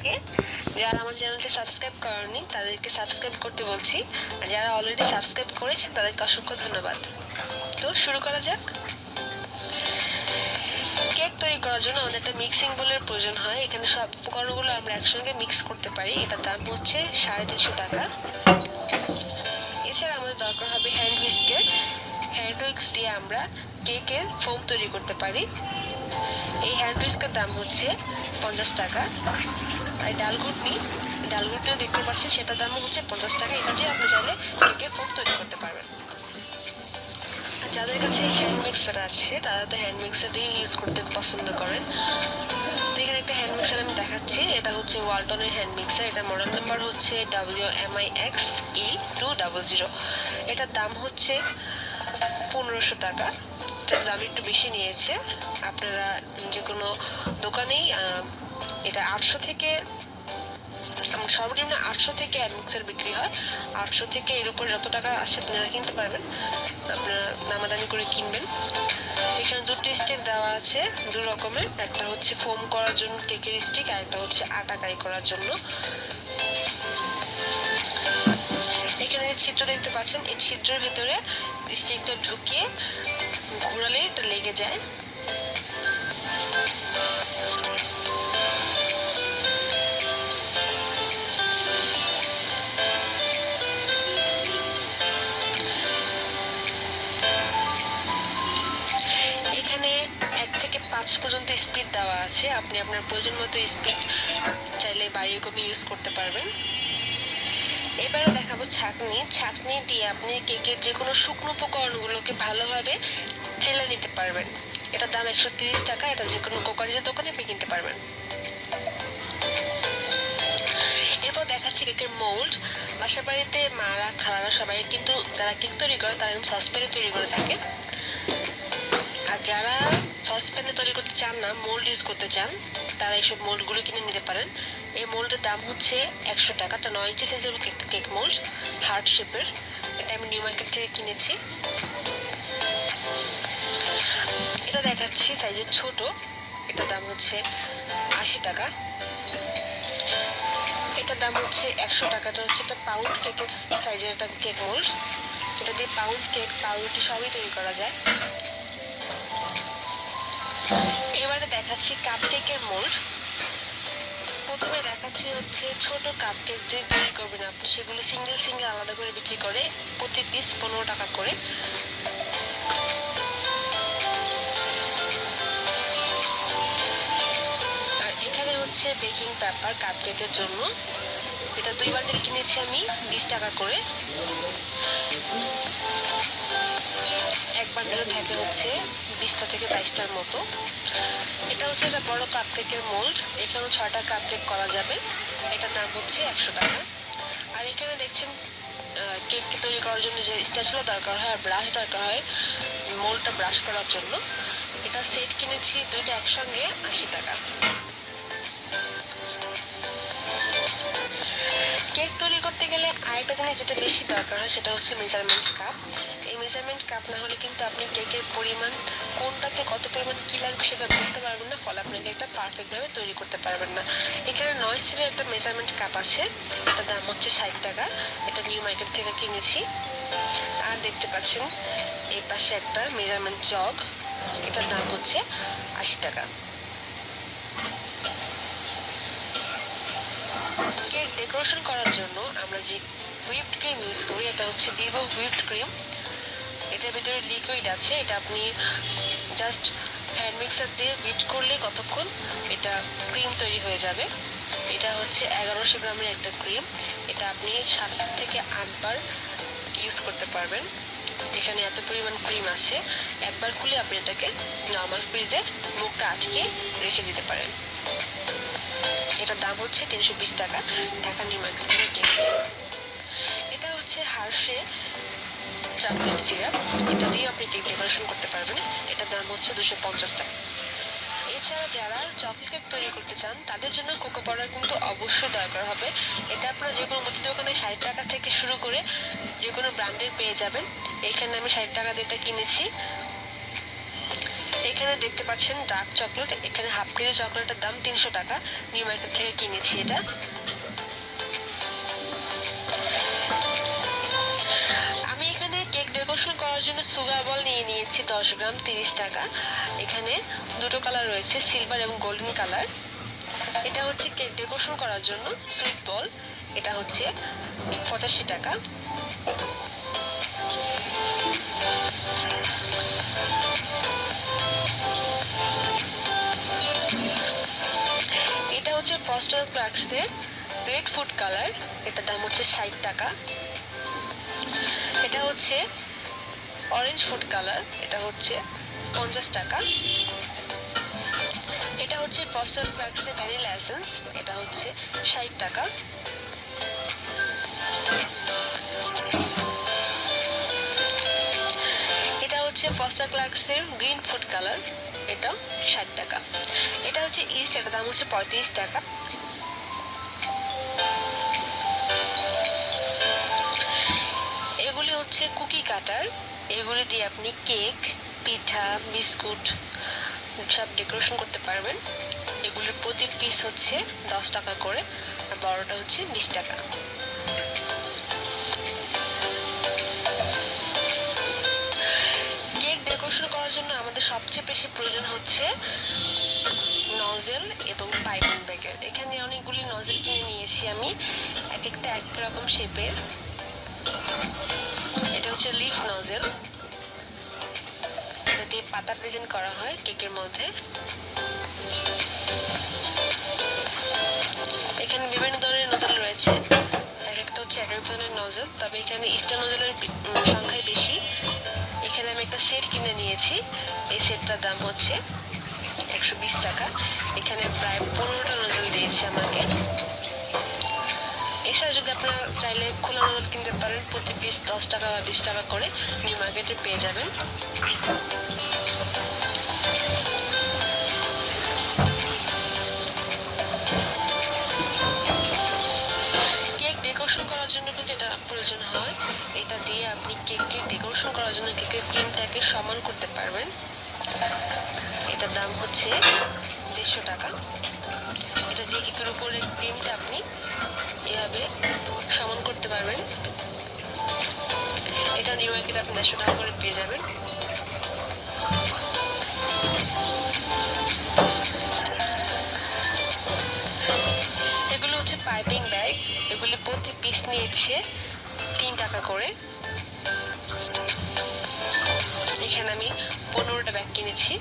সবাইকে যারা আমার চ্যানেলটি সাবস্ক্রাইব করেনি, তাদেরকে সাবস্ক্রাইব করতে বলছি। আর যারা অলরেডি সাবস্ক্রাইব করেছে, তাদেরকে অসংখ্য ধন্যবাদ। তো শুরু করা যাক। কেক তৈরি করার জন্য আমাদের একটা মিক্সিং বোলের প্রয়োজন হয়। এখানে সব উপকরণগুলো আমরা একসঙ্গে মিক্স করতে পারি। এটার দাম হচ্ছে সাড়ে তিনশো টাকা। এছাড়া আমাদের দরকার হবে হ্যান্ড হুইস্কের হ্যান্ড হুইক্স দিয়ে আমরা কেকের ফোম তৈরি করতে পারি। এই হ্যান্ড হুইস্কের দাম হচ্ছে পঞ্চাশ টাকা। আর ডাল ঘুটনি ডাল ঘুটনিও দেখতে পাচ্ছেন, সেটার দাম হচ্ছে পঞ্চাশ টাকা। এটা দিয়ে আপনি চাইলে কেকের ফোম তৈরি করতে পারবেন। আর যাদের কাছে হ্যান্ড মিক্সার আছে, তারা তো হ্যান্ড মিক্সারই ইউজ করতে পছন্দ করেন। এখানে একটা হ্যান্ড মিক্সার আমি দেখাচ্ছি। এটা হচ্ছে ওয়ালটনের হ্যান্ড মিক্সার এটা মডেল নাম্বার হচ্ছে W M I X E two double zero এটার দাম হচ্ছে পনেরোশো টাকা। এটার দাম একটু বেশি নিয়েছে। আপনারা যে কোনো দোকানেই এটা আটশো থেকে সর্বনিম্ন আটশো থেকে হ্যান্ড মিক্সার বিক্রি হয়। আটশো থেকে এর উপর যত টাকা আসে আপনারা কিনতে পারবেন। আপনারা দামাদামি করে কিনবেন। এখানে দুটো স্টিক দেওয়া আছে, দু রকমের। একটা হচ্ছে ফোম করার জন্য কেকের স্টিক আর একটা হচ্ছে আটা কাই করার জন্য। এখানে ছিদ্র দেখতে পাচ্ছেন, এই ছিদ্রের ভিতরে স্টিকটা ঢুকিয়ে ঘোরালে এটা লেগে যায়। দেওয়া আছে, আপনি আপনার প্রয়োজন মতো স্পিড চাইলে বাড়িয়ে কমিয়ে ইউজ করতে পারবেন। এবারে দেখাবো ছাঁকনি। ছাঁকনি দিয়ে আপনি কেকের যে কোনো শুকনো উপকরণগুলোকে ভালোভাবে চেলে নিতে পারবেন। এটার দাম একশো তিরিশ টাকা, এটা যে কোনো কোকারিজের দোকানে আপনি কিনতে পারবেন। এরপর দেখাচ্ছি কেকের মোল্ড বাসা বাড়িতে মারা, খালারা সবাই কিন্তু, যারা কেক তৈরি করে, তারা কিন্তু সসপ্যানে তৈরি করে থাকে। আর যারা সসপ্যানে তৈরি চান না মোল্ড ইউজ করতে চান, তারা এইসব মোল্ডগুলো কিনে নিতে পারেন। এই মোল্ডের দাম হচ্ছে একশো টাকা, এটা নয় ইঞ্চি সাইজের কেক কেক মোল্ড হার্ট শেপের এটা আমি নিউ মার্কেট থেকে কিনেছি। এটা দেখাচ্ছি সাইজের ছোট, এটার দাম হচ্ছে আশি টাকা। এটার দাম হচ্ছে একশো টাকাটা হচ্ছে একটা পাউন্ড কেকের সাইজের একটা কেক মোল্ড এটা দিয়ে পাউন্ড কেক পাউরুটি সবই তৈরি করা যায়। দেখাচ্ছি কাপ কেকের মোল্ড প্রথমে দেখাচ্ছি হচ্ছে ছোট কাপকেক যে তৈরি করবেন আপনি, সেগুলো সিঙ্গেল সিঙ্গেল আলাদা করে বিক্রি করে প্রতি পিস পনেরো টাকা করে। আর এখানে হচ্ছে বেকিং পেপার কাপ কেকের জন্য। এটা দুই বান্ডিল কিনেছি আমি, বিশ টাকা করে। এক বান্ডেলে থাকে হচ্ছে বিশটা থেকে বাইশটার মতো। এটা হচ্ছে একটা বড় কাপ কেকের মোল্ড এখানেও ছটা কাপ কেক করা যাবে। এটার দাম হচ্ছে একশো টাকা। আর এখানে দেখছেন কেক তৈরি করার জন্য যে স্ট্যাচুলা দরকার হয় আর ব্রাশ দরকার হয় মোল্ডটা ব্রাশ করার জন্য। এটা সেট কিনেছি দুইটা একসঙ্গে আশি টাকা। কেক তৈরি করতে গেলে আরেকটা জিনিস যেটা বেশি দরকার হয়, সেটা হচ্ছে মেজারমেন্ট কাপ মেজারমেন্ট কাপ না হলে কিন্তু আপনি কেকের পরিমাণ, কোনটাতে কত পরিমাণ কী লাগবে সেটা বুঝতে পারবেন না, ফলে আপনি কেকটা পারফেক্টভাবে তৈরি করতে পারবেন না। এখানে নয় সিলের একটা মেজারমেন্ট কাপ আছে এটার দাম হচ্ছে ষাট টাকা। এটা নিউ মার্কেট থেকে কিনেছি। আর দেখতে পাচ্ছেন, এই পাশে একটা মেজারমেন্ট জগ এটার দাম হচ্ছে আশি টাকা। ডেকোরেশন করার জন্য আমরা যে হুইপড ক্রিম ইউজ করি, এটা হচ্ছে ভিভো হুইপড ক্রিম এটার ভিতরে লিকুইড আছে, এটা আপনি জাস্ট হ্যান্ড মিক্সার দিয়ে বিট করলে কতক্ষণ এটা ক্রিম তৈরি হয়ে যাবে। এটা হচ্ছে এগারোশো গ্রামের একটা ক্রিম এটা আপনি সাত থেকে আটবার ইউজ করতে পারবেন। এখানে এত পরিমাণ ক্রিম আছে, একবার খুলে আপনি এটাকে নর্মাল ফ্রিজে মুখটা আটকে রেখে দিতে পারেন। এটার দাম হচ্ছে তিনশো বিশ টাকা, ঢাকা নির্মাণ এটা হচ্ছে হার্শে চকলেট সিরাপ এটা দিয়ে আপনি কেক ডেকোরেশন করতে পারবেন? এটার দাম হচ্ছে দুশো পঞ্চাশ টাকা। এছাড়া যারা চকলেট কেক তৈরি করতে চান, তাদের জন্য কোকো পাউডার কিন্তু অবশ্যই দরকার হবে। এটা আপনারা যে কোনো মুদি দোকানে ষাট টাকা থেকে শুরু করে যে কোনো ব্র্যান্ডের পেয়ে যাবেন। এখানে আমি ষাট টাকা দিয়ে এটা কিনেছি। এখানে দেখতে পাচ্ছেন ডার্ক চকলেট এখানে হাফ কেজি চকলেটের দাম তিনশো টাকা। নিউ মার্কেট থেকে কিনেছি এটা। ডেকোরেশন করার জন্য সুগার বল নিয়ে নিয়েছি দশ গ্রাম, তিরিশ টাকা। এখানে দুটো কালার রয়েছে সিলভার এবং গোল্ডেন কালার এটা হচ্ছে কেক ডেকোরেশন করার জন্য সুইট বল এটা হচ্ছে পঁচাশি টাকা। এটা হচ্ছে ফস্টার ক্রাক্সের রেড ফুড কালার এটার দাম হচ্ছে ষাট টাকা। এটা হচ্ছে অরেঞ্জ ফুড কালার এটা হচ্ছে পঞ্চাশ টাকা। এটা হচ্ছে ফস্টার ক্রাক্সের ভ্যানিলা এসেন্স এটা হচ্ছে ষাট টাকা। এটা হচ্ছে ফস্টার ক্লার্কসের গ্রিন ফুড কালার এটা ষাট টাকা। এটা হচ্ছে ইস্ট এটার দাম হচ্ছে পঁয়ত্রিশ টাকা। এগুলি হচ্ছে কুকি কাটার এগুলি দিয়ে আপনি কেক, পিঠা, বিস্কুট, সব ডেকোরেশন করতে পারবেন। এগুলির প্রতি পিস হচ্ছে দশ টাকা করে, আর বড়টা হচ্ছে বিশ টাকা। কেক ডেকোরেশন করার জন্য আমাদের সবচেয়ে বেশি প্রয়োজন হচ্ছে নজেল এবং পাইপিং ব্যাগের এখানে অনেকগুলি নজেল কিনে নিয়েছি আমি, এক একটা এক রকম শেপের হচ্ছে লিফ নজেল দিয়ে পাতা প্রেজেন্ট করা হয় কেকের মধ্যে। এখানে বিভিন্ন ধরনের নজল রয়েছে। এক একটা হচ্ছে এক এক ধরনের নজল তবে এখানে স্টার নজলের সংখ্যাই বেশি। এখানে আমি একটা সেট কিনে নিয়েছি। এই সেটটার দাম হচ্ছে একশো বিশ টাকা। এখানে প্রায় পনেরোটা নজল দিয়েছে আমাকে। এছাড়া যদি আপনারা চাইলে খোলা নজল কিনতে পারেন। প্রতি পিস দশ টাকা বা বিশ টাকা করে নিউ মার্কেটে পেয়ে যাবেন। কেক করার জন্য প্রয়োজন হয়। এটা দিয়ে আপনি কেককে করার জন্য কেকের ক্রিমটাকে সমান করতে পারবেন। এটার দাম হচ্ছে দেড়শো টাকা। এটা দিয়ে কেকের উপরে ক্রিমটা আপনি এভাবে সমান করতে পারবেন। এটা নিউ মার্কেট আপনি দেড়শো টাকা করে পেয়ে যাবেন। এগুলো হচ্ছে পাইপিং ব্যাগ। এগুলি প্রতি পিস নিয়েছে তিন টাকা করে। এখানে আমি পনেরোটা ব্যাগ কিনেছি।